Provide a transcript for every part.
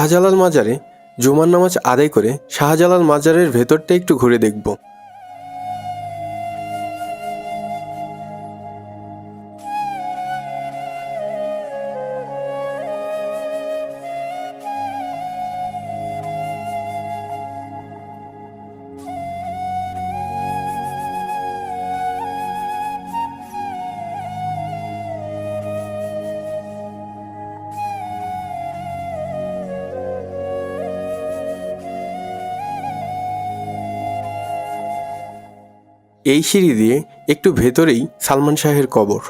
শাহজালাল মাজারে জুমার নামাজ আদায় করে শাহজালাল মাজারের ভেতরটা একটু ঘুরে দেখব। এই সিঁড়ি দিয়ে একটু ভেতরেই সালমান শাহের কবর।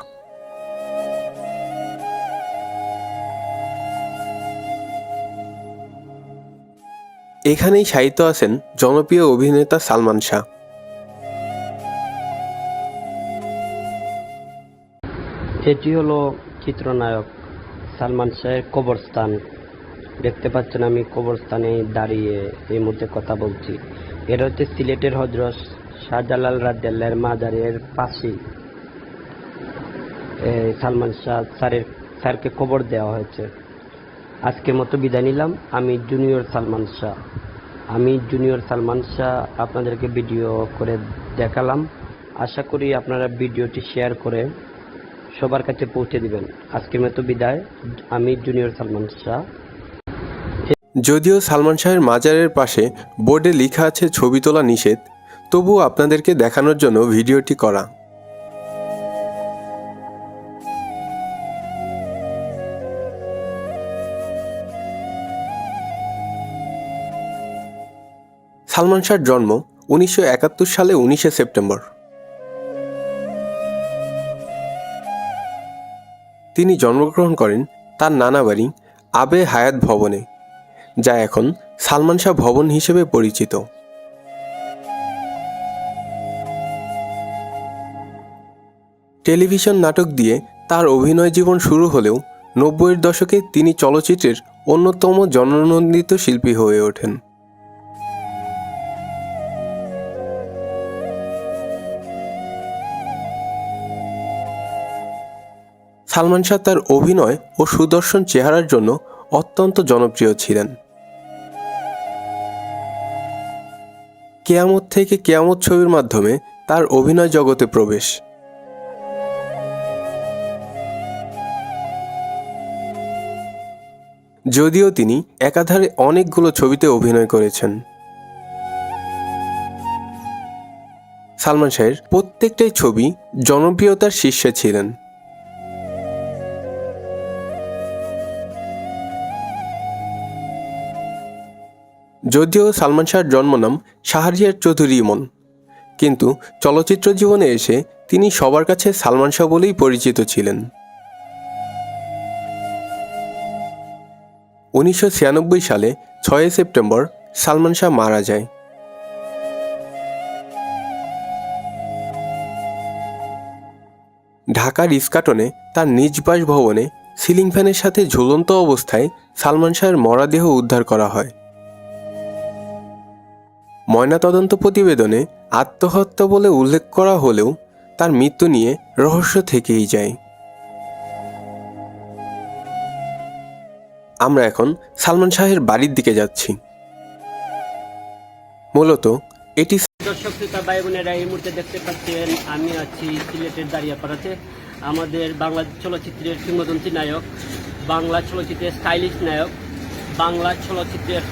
এখানেই সাহিত্য আছেন জনপ্রিয় অভিনেতা সালমান শাহ। এটি হলো চিত্রনায়ক সালমান শাহের কবরস্থান। দেখতে পাচ্ছেন আমি কবরস্থানে দাঁড়িয়ে এই মুহূর্তে কথা বলছি। এটা হচ্ছে সিলেটের হজরত শাহজালাল রাজ্জাল্লার মাজারের পাশে সালমান শাহ স্যারের, স্যারকে কবর দেওয়া হয়েছে। আজকের মতো বিদায় নিলাম। আমি জুনিয়র সালমান শাহ। আমি জুনিয়র সালমান শাহ আপনাদেরকে ভিডিও করে দেখালাম। আশা করি আপনারা ভিডিওটি শেয়ার করে সবার কাছে পৌঁছে দিবেন। আজকের মতো বিদায়। আমি জুনিয়র সালমান শাহ। যদিও সালমান শাহের মাজারের পাশে বোর্ডে লেখা আছে ছবি তোলা নিষেধ তবুও আপনাদেরকে দেখানোর জন্য ভিডিওটি করা। সালমান শাহর জন্ম উনিশশো একাত্তর সালে উনিশে সেপ্টেম্বর। তিনি জন্মগ্রহণ করেন তার নানা বাড়ি আবে হায়াত ভবনে, যা এখন সালমান শাহ ভবন হিসেবে পরিচিত। টেলিভিশন নাটক দিয়ে তার অভিনয় জীবন শুরু হলেও নব্বইয়ের দশকে তিনি চলচ্চিত্রের অন্যতম জননন্দিত শিল্পী হয়ে ওঠেন। সালমান শাহ তার অভিনয় ও সুদর্শন চেহারার জন্য অত্যন্ত জনপ্রিয় ছিলেন। কেয়ামত থেকে কেয়ামত ছবির মাধ্যমে তার অভিনয় জগতে প্রবেশ। যদিও তিনি একাধারে অনেকগুলো ছবিতে অভিনয় করেছেন। সালমান শাহের প্রত্যেকটাই ছবি জনপ্রিয়তার শীর্ষে ছিলেন। যদিও সালমান শাহর জন্মনাম শাহরিয়ার চৌধুরী ইমন, কিন্তু চলচ্চিত্র জীবনে এসে তিনি সবার কাছে সালমান শাহ বলেই পরিচিত ছিলেন। উনিশশো ছিয়ানব্বই সালে ছয় সেপ্টেম্বর সালমান শাহ মারা যায়। ঢাকার ইস্কাটনে তার নিজ বাসভবনে সিলিং ফ্যানের সাথে ঝুলন্ত অবস্থায় সালমান শাহের মরাদেহ উদ্ধার করা হয়। ময়নাতদন্ত প্রতিবেদনে আত্মহত্যা বলে উল্লেখ করা হলেও তার মৃত্যু নিয়ে রহস্য থেকেই যায়। আমরা এখন সালমান শাহের বাড়ির দিকে যাচ্ছি। মূলত এটি দর্শক, শ্রোতা ভাই বোনেরা এই মুহূর্তে দেখতে পাচ্ছেন, আমি আছি সিলেটের দাঁড়িয়াপাড়াতে। আমাদের বাংলা চলচ্চিত্রের কিংবদন্তি নায়ক, বাংলা চলচ্চিত্রের স্টাইলিশ নায়ক, বাংলা চলচ্চিত্রের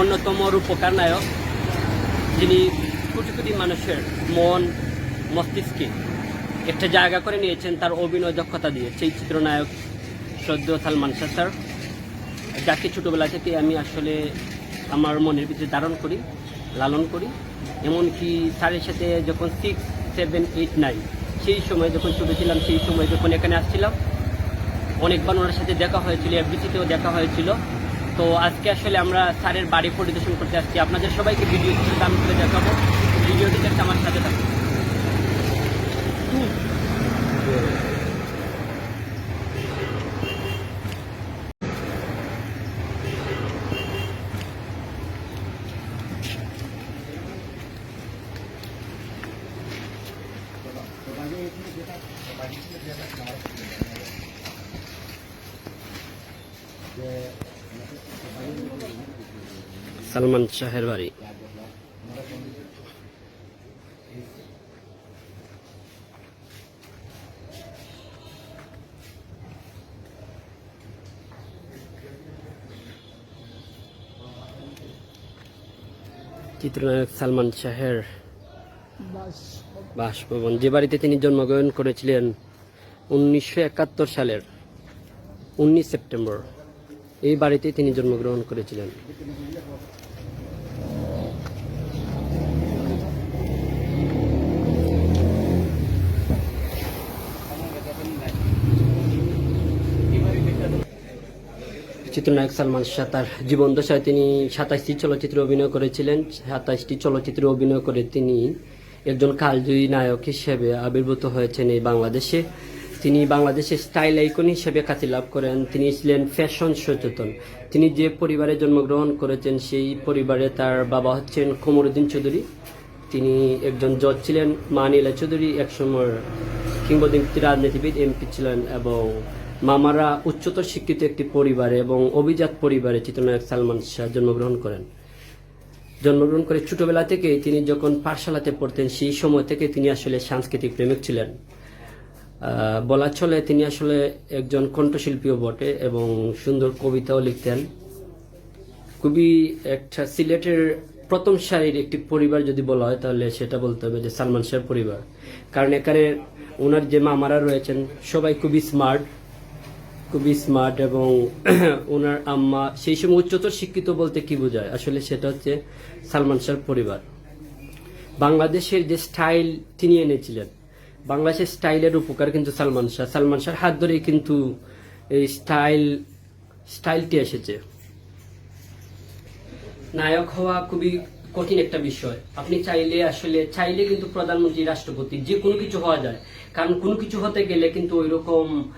অন্যতম রূপকার নায়ক, যিনি কোটি কোটি মানুষের মন, মস্তিষ্কে একটা জায়গা করে নিয়েছেন, তার অভিনয় দক্ষতা দিয়ে। সেই চিত্রনায়ক সদ্য সালমান শাহ, স্যার। যাকে ছোটোবেলা থেকে আমি আসলে আমার মনের ভিতরে ধারণ করি, লালন করি। এমনকি স্যারের সাথে যখন সিক্স সেভেন এইট নাইন সেই সময় যখন ছোটো ছিলাম, সেই সময় যখন এখানে আসছিলাম অনেকবার ওনার সাথে দেখা হয়েছিল, এফবিসিতেও দেখা হয়েছিল। তো আজকে আসলে আমরা স্যারের বাড়ি পরিদর্শন করতে আসছি। আপনাদের সবাইকে ভিডিও আমি করে দেখাবো। ভিডিওটি দেখতে আমার সাথে থাকুন। সালমান শাহের বাড়ি। চিত্রনায়ক সালমান শাহের বাসভবন। যে বাড়িতে তিনি জন্মগ্রহণ করেছিলেন উনিশশো একাত্তর সালের উনিশ সেপ্টেম্বর, এই বাড়িতে তিনি জন্মগ্রহণ করেছিলেন। চিত্রনায়ক সালমান শাহ তার জীবন দশায় তিনি সাতাশটি চলচ্চিত্রে অভিনয় করেছিলেন। সাতাশটি চলচ্চিত্রে অভিনয় করে তিনি একজন কালজয়ী নায়ক হিসেবে আবির্ভূত হয়েছেন এই বাংলাদেশে। তিনি বাংলাদেশের স্টাইল আইকন হিসেবে খ্যাতি লাভ করেন। তিনি ছিলেন ফ্যাশন সচেতন। তিনি যে পরিবারে জন্মগ্রহণ করেছেন, সেই পরিবারে তার বাবা হচ্ছেন কমরুদ্দিন চৌধুরী। তিনি একজন জজ ছিলেন মা নীলা চৌধুরী একসময় কিংবদন্তি রাজনীতিবিদ, এমপি ছিলেন এবং মামারা উচ্চতর শিক্ষিত একটি পরিবারে এবং অভিজাত পরিবারে চিত্রনায়ক সালমান শাহ জন্মগ্রহণ করেন। জন্মগ্রহণ করে ছোটবেলা থেকেই তিনি যখন পাঠশালাতে পড়তেন, সেই সময় থেকে তিনি আসলে সাংস্কৃতিক প্রেমিক ছিলেন। বলা চলে তিনি আসলে একজন কণ্ঠশিল্পীও বটে এবং সুন্দর কবিতাও লিখতেন। খুবই একটা সিলেটের প্রথম সারির একটি পরিবার যদি বলা হয়, তাহলে সেটা বলতে হবে যে সালমান শাহের পরিবার। কারণ এখানে ওনার যে মামারা রয়েছেন, সবাই খুবই স্মার্ট খুবই স্মার্ট এবং ওনার আম্মা সেই সময় উচ্চতর শিক্ষিত বলতে কি বোঝায়? আসলে সেটা হচ্ছে সালমান শাহর পরিবার। বাংলাদেশের যে স্টাইল তিনি এনেছিলেন, বাংলাদেশের স্টাইলের উপকার কিন্তু সালমান শাহ। সালমান শাহর হাত ধরেই কিন্তু এই স্টাইল স্টাইলটি এসেছে। নায়ক হওয়া খুবই কঠিন একটা বিষয়। আপনি চাইলে আসলে, চাইলে কিন্তু প্রধানমন্ত্রী, রাষ্ট্রপতি, যে কোনো কিছু হওয়া যায়। কারণ কোনো কিছু হতে গেলে কিন্তু ওই রকম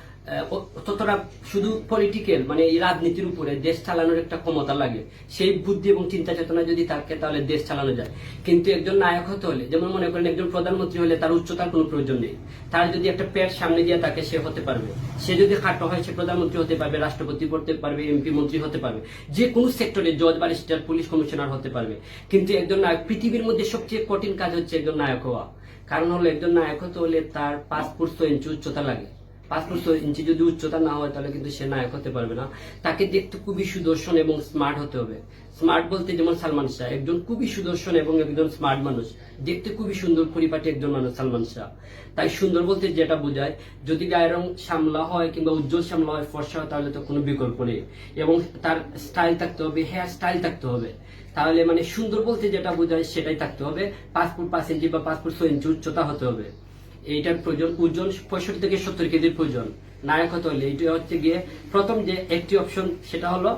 ততটা শুধু পলিটিক্যাল মানে রাজনীতির উপরে দেশ চালানোর একটা ক্ষমতা লাগে। সেই বুদ্ধি এবং চিন্তা চেতনা যদি থাকে, তাহলে দেশ চালানো যায়। কিন্তু একজন নায়ক হতে হলে, যেমন মনে করেন একজন প্রধানমন্ত্রী হলে তার উচ্চতার কোনো প্রয়োজন নেই। তার যদি একটা পেট সামনে দিয়ে তাকে সে হতে পারবে। সে যদি খাটো হয়, সে প্রধানমন্ত্রী হতে পারবে, রাষ্ট্রপতি করতে পারবে, এমপি মন্ত্রী হতে পারবে। যে কোনো সেক্টরে জজ ব্যারিস্টার পুলিশ কমিশনার হতে পারবে। কিন্তু একজন নায়ক, পৃথিবীর মধ্যে সবচেয়ে কঠিন কাজ হচ্ছে একজন নায়ক হওয়া। কারণ হলো একজন নায়ক হতে হলে তার ফুট ছয় ইঞ্চি উচ্চতা লাগে। পাঁচ ফুট ছয় ইঞ্চি যদি উচ্চতা না হয়, তাহলে কিন্তু সে নায়ক হতে পারবে না। তাকে দেখতে খুবই সুদর্শন এবং স্মার্ট হতে হবে। স্মার্ট বলতে যেমন সালমান শাহ, একজন খুবই সুদর্শন এবং একজন স্মার্ট মানুষ। দেখতে খুবই সুন্দর, পরিপাটি একজন মানুষ সালমান শাহ। তাই সুন্দর বলতে যেটা বোঝায়, যদি গায়ের রং শ্যামলা হয় কিংবা উজ্জ্বল শ্যামলা হয়, ফর্সা হয়, তাহলে তো কোনো বিকল্প নেই। এবং তার স্টাইল থাকতে হবে হেয়ার স্টাইল থাকতে হবে। তাহলে মানে সুন্দর বলতে যেটা বোঝায়, সেটাই থাকতে হবে। ফুট পাঁচ ইঞ্চি বা ফুট ছয় ইঞ্চি উচ্চতা হতে হবে। এইটার প্রয়োজন, ওজন পঁয়ষট্টি থেকে সত্তর কেজির প্রয়োজন। নায়ক হতে হলে এইটা হচ্ছে গিয়ে প্রথম যে একটি অপশন সেটা হলো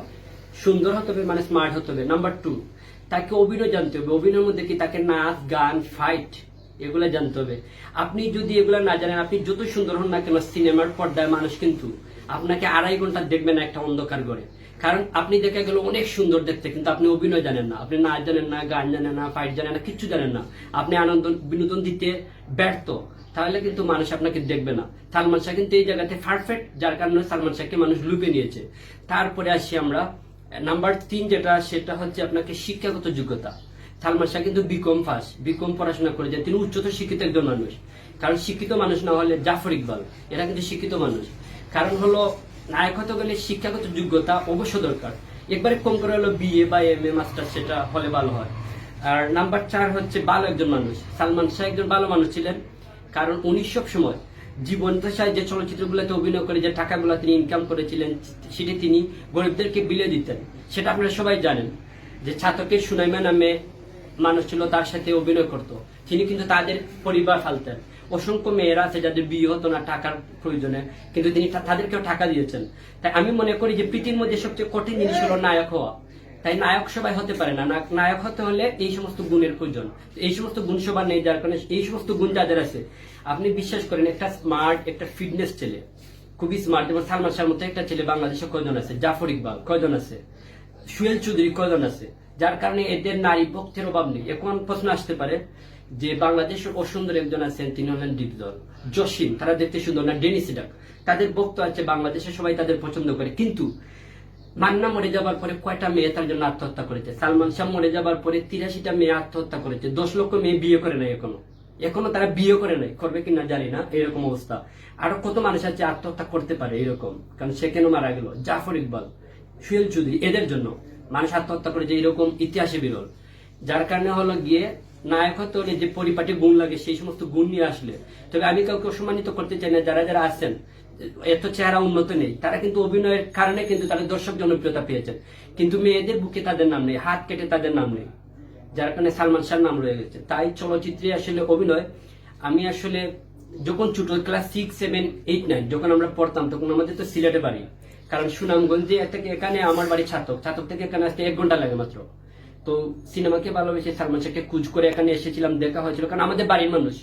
সুন্দর হতে হবে মানে স্মার্ট হতে হবে। নাম্বার টু তাকে অভিনয় জানতে হবে। অভিনয়ের মধ্যে কি তাকে নাচ, গান ফাইট এগুলো জানতে হবে। আপনি যদি এগুলো না জানেন, আপনি যত সুন্দর হন না কেন সিনেমার পর্দায় মানুষ কিন্তু আপনাকে আড়াই ঘণ্টা দেখবে না একটা অন্ধকার ঘরে। কারণ আপনি দেখে গেল অনেক সুন্দর দেখতে, কিন্তু আপনি অভিনয় জানেন না। আপনি নাচ জানেন না, গান জানেন না ফাইট জানেন না কিচ্ছু জানেন না। আপনি আনন্দ, বিনোদন দিতে ব্যর্থ। তাহলে কিন্তু মানুষ আপনাকে দেখবে না। সালমান শাহ কিন্তু এই জায়গাতে পারফেক্ট যার কারণে সালমান শাহকে মানুষ লুপে নিয়েছে। তারপরে আসি আমরা নাম্বার তিন যেটা, সেটা হচ্ছে আপনাকে শিক্ষাগত যোগ্যতা। সালমান শাহ কিন্তু বিকম পাস বিকম পড়াশোনা করেছেন তিনি উচ্চতর শিক্ষিত একজন মানুষ। কারণ শিক্ষিত মানুষ না হলে জাফর ইকবাল, এরা কিন্তু শিক্ষিত মানুষ। কারণ হলো, নায়ক হতে গেলে শিক্ষাগত যোগ্যতা অবশ্য দরকার। একবারে কম করে হলো বিএ বা এম এ মাস্টার সেটা হলে ভালো হয়। আর নাম্বার চার হচ্ছে ভালো একজন মানুষ। সালমান শাহ একজন ভালো মানুষ ছিলেন। কারণ উনি সব সময় জীবন দশায় যে চলচ্চিত্রগুলোতে অভিনয় করে, যে টাকাগুলো তিনি ইনকাম করেছিলেন, সেটি তিনি গরিবদেরকে বিলে দিতেন। সেটা আপনারা সবাই জানেন যে ছাত্রকে সুনাইমা নামে মানুষ ছিল, তার সাথে অভিনয় করত। তিনি কিন্তু তাদের পরিবার ফালতেন অসংখ্য মেয়েরা আছে যাদের বিয়ে হতো না টাকার প্রয়োজনে, কিন্তু তিনি তাদেরকেও টাকা দিয়েছেন। তাই আমি মনে করি যে পৃথিবীর মধ্যে সবচেয়ে কঠিন জিনিস হলো নায়ক হওয়া। তাই নায়ক সবাই হতে পারে না। নায়ক হতে হলে এই সমস্ত গুণের প্রয়োজন। এই সমস্ত গুণ সবার নেই, যার কারণে এই সমস্ত গুণ যাদের আছে, আপনি বিশ্বাস করেন, একটা স্মার্ট, একটা ফিটনেস ছেলে, খুবই স্মার্ট। যেমন সালমান শাহর মতো একটা ছেলে বাংলাদেশে কয়জন আছে? জাফর ইকবাল কয়জন আছে? সুয়েল চৌধুরী কয়জন আছে? যার কারণে এদের নারী ভক্তের অভাব নেই। এখন প্রশ্ন আসতে পারে যে বাংলাদেশের অসুন্দর একজন আছেন, তিনি হলেন ডিপজল। জসিম, তারা দেখতে সুন্দর না, ডেনিস ডাক। তাদের বক্ত আছে, বাংলাদেশে সবাই তাদের পছন্দ করে। কিন্তু মান্না মরে যাবার পরে কয়টা মেয়ে তার জন্য আত্মহত্যা করেছে? সালমান শাহ মরে যাবার পরে তিরাশিটা মেয়ে আত্মহত্যা করেছে। দশ লক্ষ মেয়ে বিয়ে করে নাই এখনও। এখনও তারা বিয়ে করে নাই। করবে কিনা জানি না, এরকম অবস্থা। আরও কত মানুষ আছে আত্মহত্যা করতে পারে এরকম? কারণ সে কেন মারা গেল? জাফর ইকবাল সুয়েল চৌধুরী, এদের জন্য মানুষ আত্মহত্যা করেছে এরকম ইতিহাসে বিরল। যার কারণে হলো গিয়ে নায়ক হতে যে পরিপাটি গুণ লাগে, সেই সমস্ত গুণ নিয়ে আসলে। তবে আমি কাউকে অসম্মানিত করতে চাই না। যারা যারা আছেন এত চেহারা উন্নত নেই। তারা কিন্তু অভিনয়ের কারণে কিন্তু তারা দর্শক জনপ্রিয়তা পেয়েছেন। কিন্তু মেয়েদের বুকে তাদের নাম নেই, হাত কেটে তাদের নাম নেই, যার কারণে সালমান শাহর নাম রয়ে গেছে। তাই চলচ্চিত্রে আসলে অভিনয়, আমি আসলে যখন ছোট class six seven eight nine যখন আমরা পড়তাম, তখন আমাদের তো সিলেটে বাড়ি। কারণ সুনামগঞ্জে থেকে এখানে আমার বাড়ি ছাতক ছাতক থেকে এখানে আসতে এক ঘণ্টা লাগে মাত্র। তো সিনেমাকে ভালোবেসে সালমান শাহকে কুচ করে এখানে এসেছিলাম, দেখা হয়েছিল। কারণ আমাদের বাড়ির মানুষ।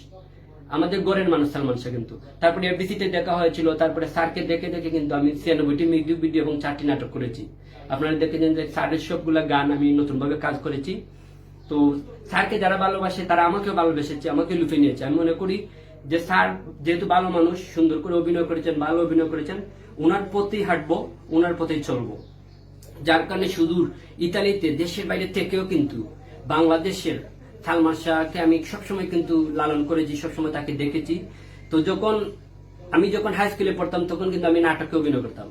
আমাদের গড়ের মানুষ সালমান শাহ কিন্তু। তারপরে এফবিসিতে দেখা হয়েছিল, তারপরে স্যারকে দেখে দেখে কিন্তু আমি ছিয়ানব্বইটি মিউজিক ভিডিও এবং চারটি নাটক করেছি। আপনারা দেখেছেন যে স্যারের সবগুলা গান আমি নতুনভাবে কাজ করেছি। তো স্যারকে যারা ভালোবাসে, তারা আমাকেও ভালোবেসেছে, আমাকে লুফে নিয়েছে। আমি মনে করি যে স্যার যেহেতু ভালো মানুষ, সুন্দর করে অভিনয় করেছেন, ভালো অভিনয় করেছেন ওনার পথেই হাঁটবো ওনার পথেই চলবো। যার কারণে সুদূর ইতালিতে, দেশের বাইরে থেকেও কিন্তু বাংলাদেশের সালমান শাহকে আমি সবসময় কিন্তু লালন করেছি, সবসময় তাকে দেখেছি। তো যখন আমি যখন হাই স্কুলে পড়তাম, তখন কিন্তু আমি নাটকে অভিনয় করতাম।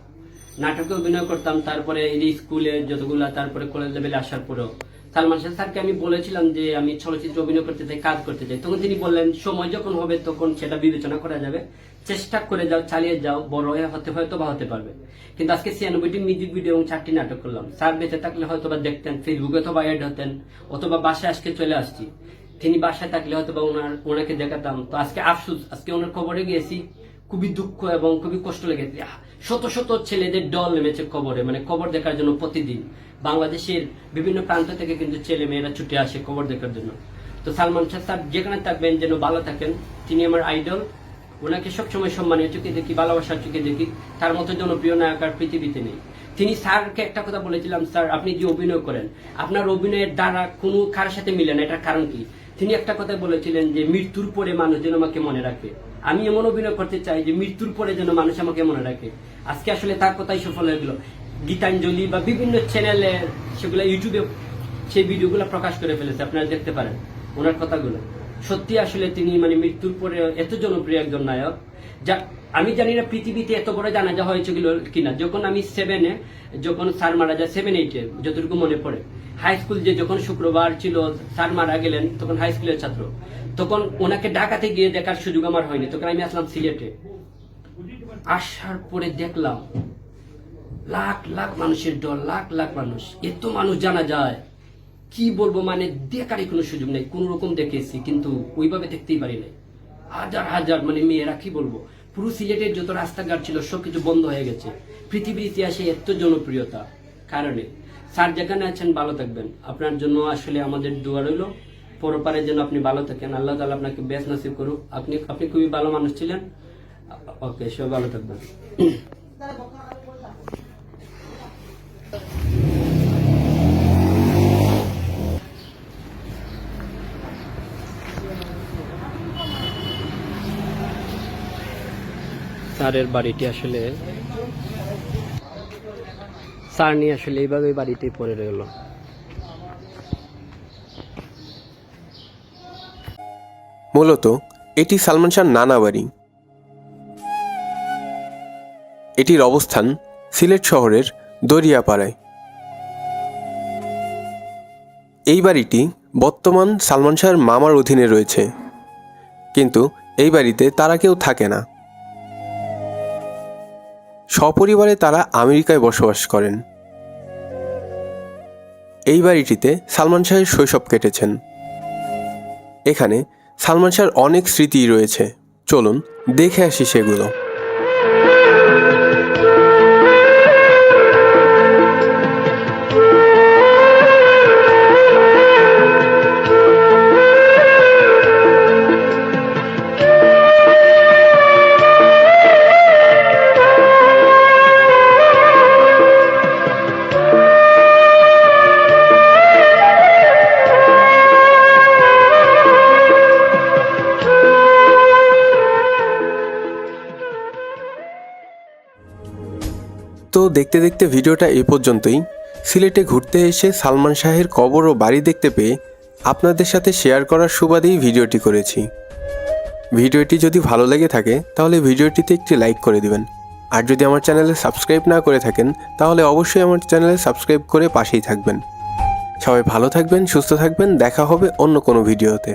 নাটকে অভিনয় করতাম, তারপরে এই স্কুলে যতগুলা, তারপরে কলেজ লেভেলে আসার পরেও। সালমান শাহ স্যারকে আমি বলেছিলাম যে আমি চলচ্চিত্র অভিনয় করতে চাই, কাজ করতে চাই। তখন তিনি বললেন, সময় যখন হবে তখন সেটা বিবেচনা করা যাবে। চেষ্টা করে যাও, চালিয়ে যাও, বড় হয়ে হতে, হয়তো বা হতে পারবে। কিন্তু আজকে ছিয়ানব্বইটি মিউজিক ভিডিও এবং চারটি নাটক করলাম। স্যার বেঁচে থাকলে হয়তো বা দেখতেন, ফেসবুকে অথবা অ্যাড হতেন, অথবা বাসায় আজকে চলে আসছি। তিনি বাসায় থাকলে হয়তো বা ওনার, ওনাকে দেখাতাম। তো আজকে আফসুস, আজকে ওনার খবরে গিয়েছি, খুবই দুঃখ এবং খুবই কষ্ট লেগেছে। শত শত ছেলেদের ডল নেমেছে কবরে মানে কবর দেখার জন্য প্রতিদিন। বাংলাদেশের বিভিন্ন প্রান্ত থেকে কিন্তু ছেলে মেয়েরা ছুটে আসে কবর দেখার জন্য। তো সালমান শাহ স্যার যেখানে থাকবেন, যেন ভালো থাকেন। তিনি আমার আইডল ওনাকে সবসময় সম্মানীয় চোখে দেখি, ভালোবাসার চোখে দেখি। তার মতো জনপ্রিয় নায়ক আর পৃথিবীতে নেই। তিনি স্যারকে একটা কথা বলেছিলাম, স্যার, আপনি যে অভিনয় করেন, আপনার অভিনয়ের দ্বারা কোনো কার সাথে মিলে না। এটার কারণ কি? তিনি একটা কথা বলেছিলেন যে, মৃত্যুর পরে মানুষ যেন আমাকে মনে রাখে। আমি এমন অভিনয় করতে চাই যে, মৃত্যুর পরে যেন মানুষ আমাকে মনে রাখে। আজকে আসলে তার কথাই সফল হয়ে গেল। গীতাঞ্জলি বা বিভিন্ন চ্যানেলে সেগুলো ইউটিউবে সেই ভিডিওগুলো প্রকাশ করে ফেলেছে, আপনারা দেখতে পারেন ওনার কথাগুলো। সত্যি আসলে তিনি মানে মৃত্যুর পরে এত জনপ্রিয় একজন নায়ক, যা আমি জানি না পৃথিবীতে এত বড় জানা জানাজা হয়েছিল কিনা। যখন আমি সেভেনে যখন স্যার মারা যায় সেভেন এইটে যতটুকু মনে পড়ে হাই স্কুল যে যখন শুক্রবার ছিল, স্যার মারা গেলেন, তখন হাই স্কুলের ছাত্র। তখন ওনাকে ডাকাতে গিয়ে দেখার সুযোগ আমার হয়নি। তখন আমি আসলাম সিলেটে। আসার পরে দেখলাম লাখ লাখ মানুষের দল, লাখ লাখ মানুষ। এত মানুষ জানা যায়। কি বলব মানে দেখারই কোনো সুযোগ নেই। কোন রকম দেখেছি, কিন্তু ওইভাবে দেখতেই পারি নাই। হাজার হাজার মানে মেয়েরা কি বলব? পুরো সিলেটের যত রাস্তাঘাট ছিল সবকিছু বন্ধ হয়ে গেছে। পৃথিবীর ইতিহাসে এত জনপ্রিয়তা। কারণে স্যার যেখানে আছেন, ভালো থাকবেন। আপনার জন্য আসলে আমাদের দোয়া রইল। পরপারে যেন আপনি ভালো থাকেন। আল্লাহ তালা আপনাকে বেশ নসিব করুক। আপনি আপনি খুবই ভালো মানুষ ছিলেন। ওকে সব ভালো থাকবেন। স্যারের বাড়িটি আসলে স্যার নিয়ে আসলে এইভাবে বাড়িতে পড়ে রইল। মূলত এটি সালমান শাহর নানা বাড়ি। এটির অবস্থান সিলেট শহরের দরিয়াপাড়ায়। এই বাড়িটি বর্তমান সালমান শাহর মামার অধীনে রয়েছে। কিন্তু এই বাড়িতে তারা কেউ থাকে না। সপরিবারে তারা আমেরিকায় বসবাস করেন। এই বাড়িটিতে সালমান শাহের শৈশব কেটেছেন। এখানে সালমান শাহর অনেক স্মৃতি রয়েছে। চলুন দেখে আসি সেগুলো। দেখতে দেখতে ভিডিওটা এই পর্যন্তই। সিলেটে ঘুরতে এসে সালমান শাহের কবর ও বাড়ি দেখতে পেয়ে আপনাদের সাথে শেয়ার করার সুবাদেই ভিডিওটি করেছি। ভিডিওটি যদি ভালো লেগে থাকে, তাহলে ভিডিওটিতে একটি লাইক করে দিবেন। আর যদি আমার চ্যানেলে সাবস্ক্রাইব না করে থাকেন, তাহলে অবশ্যই আমার চ্যানেলে সাবস্ক্রাইব করে পাশেই থাকবেন। সবাই ভালো থাকবেন, সুস্থ থাকবেন, দেখা হবে অন্য কোনো ভিডিওতে।